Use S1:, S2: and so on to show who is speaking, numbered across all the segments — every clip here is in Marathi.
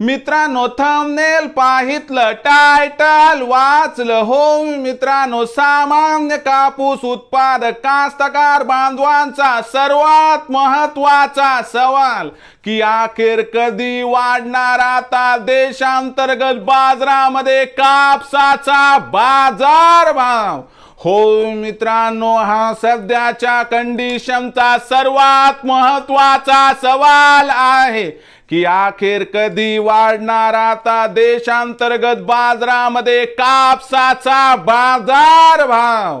S1: मित्रांनो थंबनेल पाहितलं टायटल वाचलं हो. मित्रांनो सामान्य कापूस उत्पादक कास्तकार बांधवांचा सर्वात महत्त्वाचा सवाल की अखेर कधी वाढणार आता देशांतर्गत बाजारामध्ये कापसाचा बाजार भाव हो मित्रांनो हा सध्याच्या कंडिशनचा सर्वात महत्त्वाचा सवाल आहे की अखेर कधी वाढणार आता देशांतर्गत बाजारामध्ये कापसाचा बाजार भाव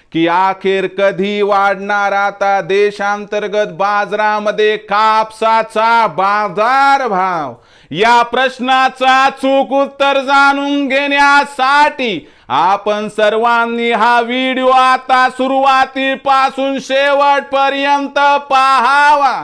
S1: की अखेर कधी वाढणार आता देशांतर्गत बाजारामध्ये कापसाचा बाजार भाव? या प्रश्नाचा चूक उत्तर जाणून घेण्यासाठी आपण सर्वांनी हा व्हिडिओ आता सुरुवातीपासून शेवटपर्यंत पाहावा.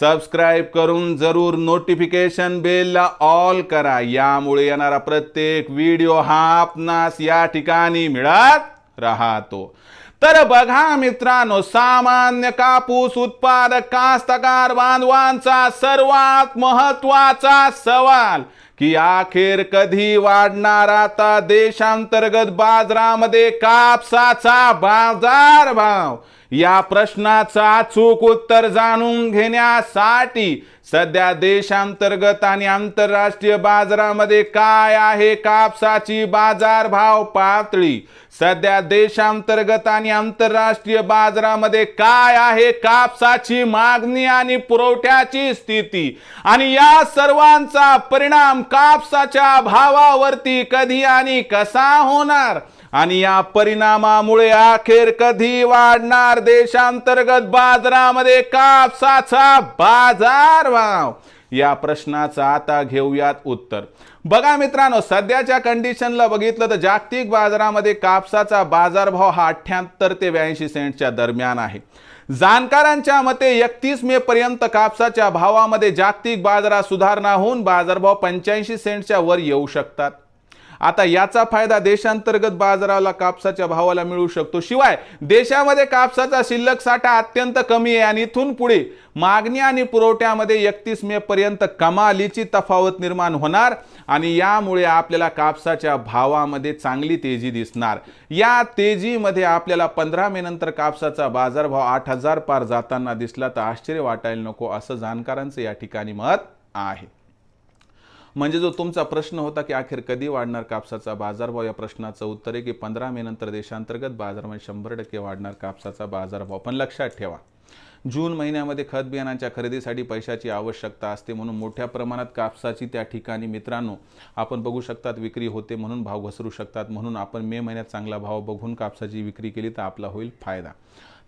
S1: सबस्क्राईब करून जरूर नोटिफिकेशन बेलला ऑल करा. यामुळे येणारा प्रत्येक व्हिडिओ हा आपणास या ठिकाणी मिळत राहतो. तर बघा मित्रांनो सामान्य कापूस उत्पादक कास्तकार बांधवांचा सर्वात महत्त्वाचा सवाल की अखेर कधी वाढणार आता देशांतर्गत बाजारामध्ये कापसाचा बाजार भाव या प्रश्नाचा अचूक उत्तर जाणून घेण्यासाठी सध्या देशांतर्गत आणि आंतरराष्ट्रीय बाजारामध्ये काय आहे कापसाची बाजारभाव पातळी? सध्या देशांतर्गत आणि आंतरराष्ट्रीय बाजारामध्ये काय आहे कापसाची मागणी आणि पुरवठ्याची स्थिती? आणि या सर्वांचा परिणाम कापसाच्या भावावरती कधी आणि कसा होणार? आणि या परिणामामुळे अखेर कधी वाढणार देशांतर्गत बाजारामध्ये कापसाचा बाजार भाव या प्रश्नाचं आता घेऊयात उत्तर. बघा मित्रांनो सध्याच्या कंडिशनला बघितलं तर जागतिक बाजारामध्ये कापसाचा बाजारभाव हा अठ्ठ्याहत्तर ते ब्याऐंशी सेंटच्या दरम्यान आहे. जाणकारांच्या मते एकतीस मे पर्यंत कापसाच्या भावामध्ये जागतिक बाजारात सुधारणा होऊन बाजारभाव पंच्याऐंशी सेंटच्या वर येऊ शकतात. आता याचा फायदा देशांतर्गत बाजाराला कापसाच्या भावाला मिळू शकतो. शिवाय देशामध्ये कापसाचा शिल्लक साठा अत्यंत कमी आहे आणि इथून पुढे मागणी आणि पुरवठ्यामध्ये एकतीस मे पर्यंत कमालीची तफावत निर्माण होणार आणि यामुळे आपल्याला कापसाच्या भावामध्ये चांगली तेजी दिसणार. या तेजीमध्ये आपल्याला पंधरा मे नंतर कापसाचा बाजारभाव आठ हजार पार जाताना दिसला तर आश्चर्य वाटायला नको असं जाणकारांचं या ठिकाणी मत आहे. म्हणजे जो तुमचा प्रश्न होता की अखेर कधी वाढणार कापसाचा बाजारभाव या प्रश्नाचं उत्तर आहे की पंधरा मे नंतर देशांतर्गत बाजारामध्ये म्हणजे शंभर टक्के वाढणार कापसाचा बाजारभाव पण लक्षात ठेवा जून महिन्यामध्ये खत बियाणांच्या खरेदीसाठी पैशाची आवश्यकता असते म्हणून मोठ्या प्रमाणात कापसाची त्या ठिकाणी मित्रांनो आपण बघू शकतात विक्री होते म्हणून भाव घसरू शकतात म्हणून आपण मे महिन्यात चांगला भाव बघून कापसाची विक्री केली तर आपला होईल फायदा.